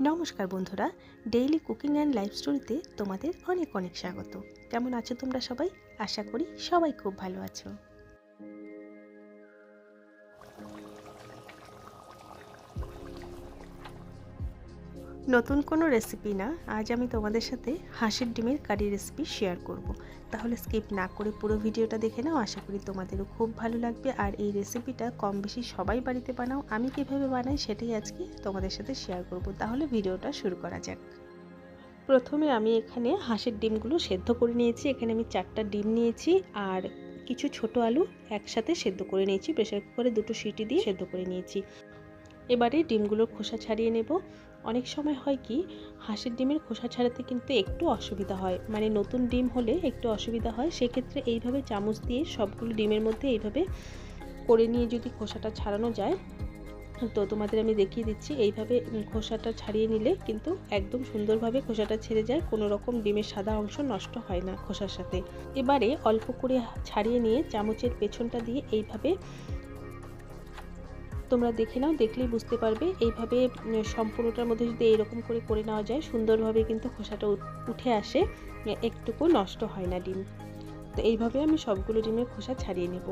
নমস্কার বন্ধুরা daily cooking and life স্টোরিতে তোমাদের অনেক অনেক স্বাগত। কেমন আছো তোমরা সবাই? আশা করি সবাই খুব ভালো আছো। নতুন কোনো রেসিপি না, আজ আমি তোমাদের সাথে হাঁসের ডিমের কারি রেসিপি শেয়ার করব। তাহলে স্কিপ না করে পুরো ভিডিওটা দেখে নাও, আশা করি তোমাদেরও খুব ভালো লাগবে। আর এই রেসিপিটা কম বেশি সবাই বাড়িতে বানাও, আমি কীভাবে বানাই সেটাই আজকে তোমাদের সাথে শেয়ার করব। তাহলে ভিডিওটা শুরু করা যাক। প্রথমে আমি এখানে হাঁসের ডিমগুলো সেদ্ধ করে নিয়েছি। এখানে আমি চারটা ডিম নিয়েছি আর কিছু ছোট আলু একসাথে সেদ্ধ করে নিয়েছি। প্রেশার কুকারে দুটো সিটি দিয়ে সেদ্ধ করে নিয়েছি। এবারে ডিমগুলোর খোসা ছাড়িয়ে নেব। অনেক সময় হয় কি, হাঁসের ডিমের খোসা ছাড়াতে কিন্তু একটু অসুবিধা হয়। মানে নতুন ডিম হলে একটু অসুবিধা হয়। সেক্ষেত্রে এইভাবে চামচ দিয়ে সবগুলো ডিমের মধ্যে এইভাবে করে নিয়ে যদি খোসাটা ছাড়ানো যায়, তো তোমাদের আমি দেখিয়ে দিচ্ছি। এইভাবে খোসাটা ছাড়িয়ে নিলে কিন্তু একদম সুন্দরভাবে খোসাটা ছেড়ে যায়। কোনো রকম ডিমের সাদা অংশ নষ্ট হয় না খোসার সাথে। এবারে অল্প করে ছাড়িয়ে নিয়ে চামচের পেছনটা দিয়ে এইভাবে তোমরা দেখে নাও, দেখলেই বুঝতে পারবে। এইভাবে সম্পূর্ণটার মধ্যে যদি এইরকম করে করে নেওয়া যায়, সুন্দরভাবে কিন্তু খোসাটা উঠে আসে। একটুকু নষ্ট হয় না ডিম। তো এইভাবে আমি সবগুলো ডিমের খোসা ছাড়িয়ে নেব।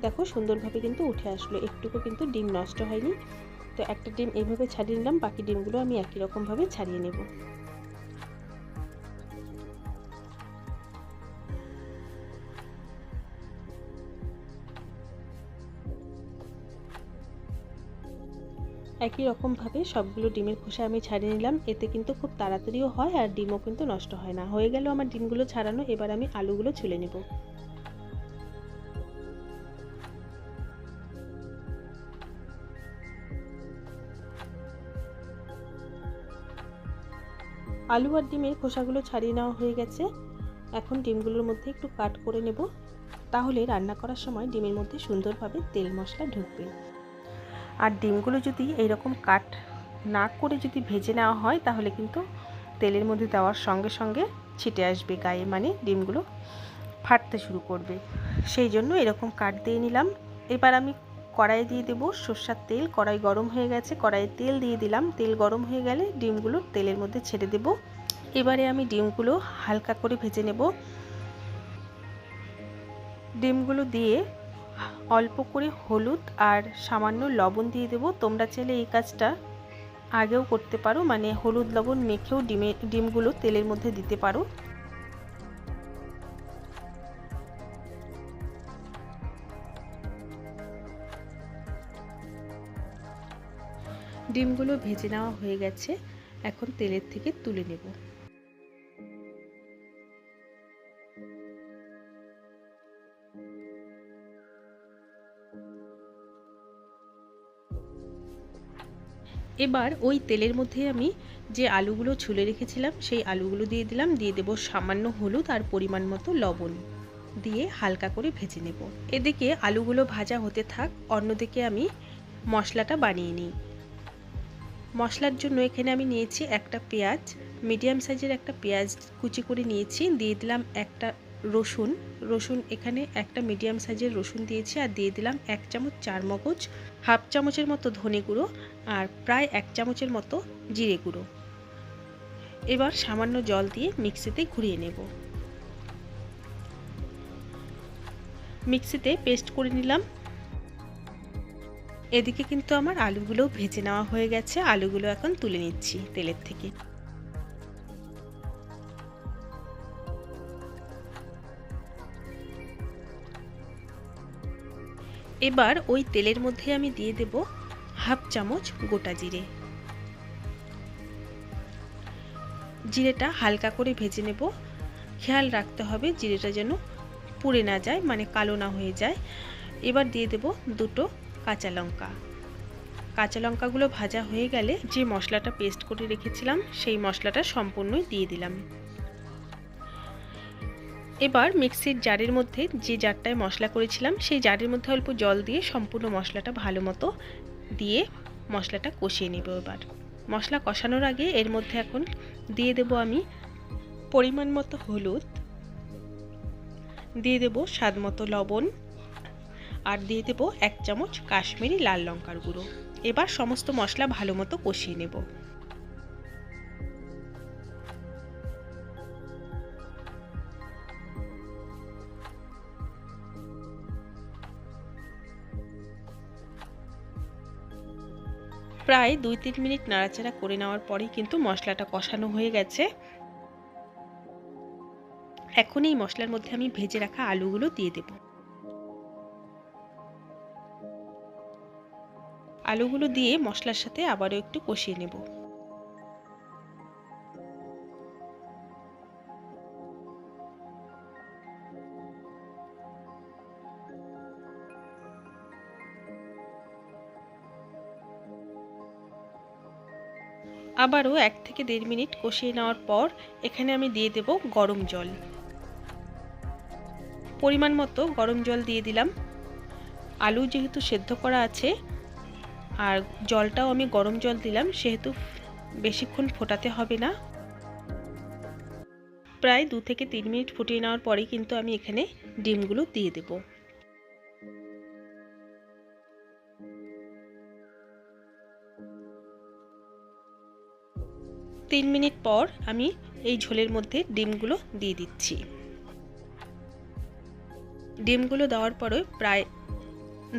দেখো, সুন্দরভাবে কিন্তু উঠে আসলো। একটুকু কিন্তু ডিম নষ্ট হয়নি। তো একটা ডিম এইভাবে ছাড়িয়ে নিলাম, বাকি ডিমগুলো আমি একই রকমভাবে ছাড়িয়ে নেব। একই রকমভাবে সবগুলো ডিমের খোসা আমি ছাড়িয়ে নিলাম। এতে কিন্তু খুব তাড়াতাড়িও হয় আর ডিমও কিন্তু নষ্ট হয় না। হয়ে গেল আমার ডিমগুলো ছাড়ানো। এবার আমি আলুগুলো ছুলে নেব। আলু আর ডিমের খোসাগুলো ছাড়িয়ে নেওয়া হয়ে গেছে। এখন ডিমগুলোর মধ্যে একটু কাট করে নেব। তাহলে রান্না করার সময় ডিমের মধ্যে সুন্দরভাবে তেল মশলা ঢুকবে। আর ডিমগুলো যদি এইরকম কাট না করে যদি ভেজে নেওয়া হয়, তাহলে কিন্তু তেলের মধ্যে দেওয়ার সঙ্গে সঙ্গে ছিটে আসবে গায়ে মানে ডিমগুলো ফাটতে শুরু করবে। সেই জন্য এরকম কাট দিয়ে নিলাম। এবার আমি কড়াই দিয়ে দেবো সর্ষার তেল। কড়াই গরম হয়ে গেছে, কড়াইয়ে তেল দিয়ে দিলাম। তেল গরম হয়ে গেলে ডিমগুলো তেলের মধ্যে ছেড়ে দেব। এবারে আমি ডিমগুলো হালকা করে ভেজে নেব। ডিমগুলো দিয়ে অল্প করে হলুদ আর সামান্য লবণ দিয়ে দেবো। তোমরা চাইলে এই কাজটা আগেও করতে পারো। মানে হলুদ লবণ মেখেও ডিমে, ডিমগুলো তেলের মধ্যে দিতে পারো। ডিমগুলো ভেজে নেওয়া হয়ে গেছে। এখন তেলের থেকে তুলে নেব। এবার ওই তেলের মধ্যে আমি যে আলুগুলো ছুলে রেখেছিলাম, সেই আলুগুলো দিয়ে দিলাম, দিয়ে দেবো সামান্য হলুদ আর পরিমাণ মতো লবণ দিয়ে হালকা করে ভেজে নেব। এদিকে আলুগুলো ভাজা হতে থাক, অন্যদিকে আমি মশলাটা বানিয়ে নিই। মশলার জন্য এখানে আমি নিয়েছি একটা পেঁয়াজ, মিডিয়াম সাইজের একটা পেঁয়াজ কুচি করে নিয়েছি, দিয়ে দিলাম একটা রসুন। রসুন এখানে একটা মিডিয়াম সাইজের রসুন দিয়েছি আর দিয়ে দিলাম এক চামচ চার মগজ হাফ চামচের মতো ধনে গুঁড়ো আর প্রায় এক চামচের মতো জিরে গুঁড়ো। এবার সামান্য জল দিয়ে মিক্সিতে ঘুরিয়ে নেব। মিক্সিতে পেস্ট করে নিলাম। এদিকে কিন্তু আমার আলুগুলো ভেজে নেওয়া হয়ে গেছে। আলুগুলো এখন তুলে নিচ্ছি তেলের থেকে। এবার ওই তেলের মধ্যে আমি দিয়ে দেব হাফ চামচ গোটা জিরে। জিরেটা হালকা করে ভেজে নেব। খেয়াল রাখতে হবে জিরেটা যেন পুড়ে না যায় মানে কালো না হয়ে যায়। এবার দিয়ে দেব দুটো কাঁচা লঙ্কা। কাঁচা লঙ্কাগুলো ভাজা হয়ে গেলে যে মশলাটা পেস্ট করে রেখেছিলাম, সেই মশলাটা সম্পূর্ণই দিয়ে দিলাম। এবার মিক্সির জারের মধ্যে যে জারটায় মশলা করেছিলাম, সেই জারের মধ্যে অল্প জল দিয়ে সম্পূর্ণ মশলাটা ভালো মতো দিয়ে মশলাটা কষিয়ে নেব এবার। মশলা কষানোর আগে এর মধ্যে এখন দিয়ে দেব আমি পরিমাণ মতো হলুদ, দিয়ে দেব স্বাদ মতো লবণ, আর দিয়ে দেবো এক চামচ কাশ্মীরি লাল লঙ্কার গুঁড়ো। এবার সমস্ত মশলা ভালো মতো কষিয়ে নেব। প্রায় দুই তিন মিনিট নাড়াচাড়া করে নেওয়ার পরেই কিন্তু মশলাটা কষানো হয়ে গেছে। এখন এই মশলার মধ্যে আমি ভেজে রাখা আলুগুলো দিয়ে দেব। আলুগুলো দিয়ে মশলার সাথে আবারও একটু কষিয়ে নেব। আবারও এক থেকে দেড় মিনিট কষিয়ে নেওয়ার পর এখানে আমি দিয়ে দেব গরম জল। পরিমাণ মতো গরম জল দিয়ে দিলাম। আলু যেহেতু সেদ্ধ করা আছে, আর জলটাও আমি গরম জল দিলাম, সেহেতু বেশিক্ষণ ফোটাতে হবে না। প্রায় দু থেকে তিন মিনিট ফুটিয়ে নেওয়ার পরেই কিন্তু আমি এখানে ডিমগুলো দিয়ে দেবো। তিন মিনিট পর আমি এই ঝোলের মধ্যে ডিমগুলো দিয়ে দিচ্ছি। ডিমগুলো দেওয়ার পরে প্রায়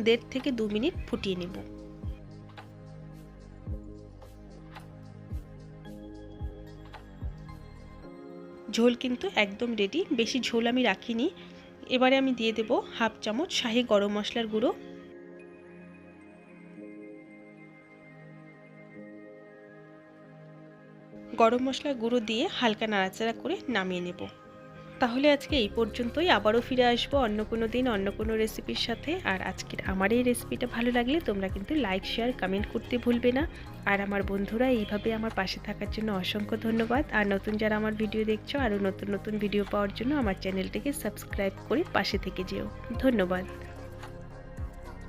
দেড় থেকে দু মিনিট ফুটিয়ে নেব। ঝোল কিন্তু একদম রেডি বেশি ঝোল আমি রাখিনি। এবারে আমি দিয়ে দেব হাফ চামচ শাহি গরম মশলার গুঁড়ো। গরম মশলা গুঁড়ো দিয়ে হালকা নাড়াচাড়া করে নামিয়ে নেব। তাহলে আজকে এই পর্যন্তই। আবারও ফিরে আসব অন্য কোনো দিন, অন্য কোনো রেসিপির সাথে। আর আজকের আমার এই রেসিপিটা ভালো লাগলে তোমরা কিন্তু লাইক, শেয়ার, কমেন্ট করতে ভুলবে না। আর আমার বন্ধুরা এইভাবে আমার পাশে থাকার জন্য অসংখ্য ধন্যবাদ। আর নতুন যারা আমার ভিডিও দেখছ, আরও নতুন নতুন ভিডিও পাওয়ার জন্য আমার চ্যানেলটিকে সাবস্ক্রাইব করে পাশে থেকে যেও। ধন্যবাদ।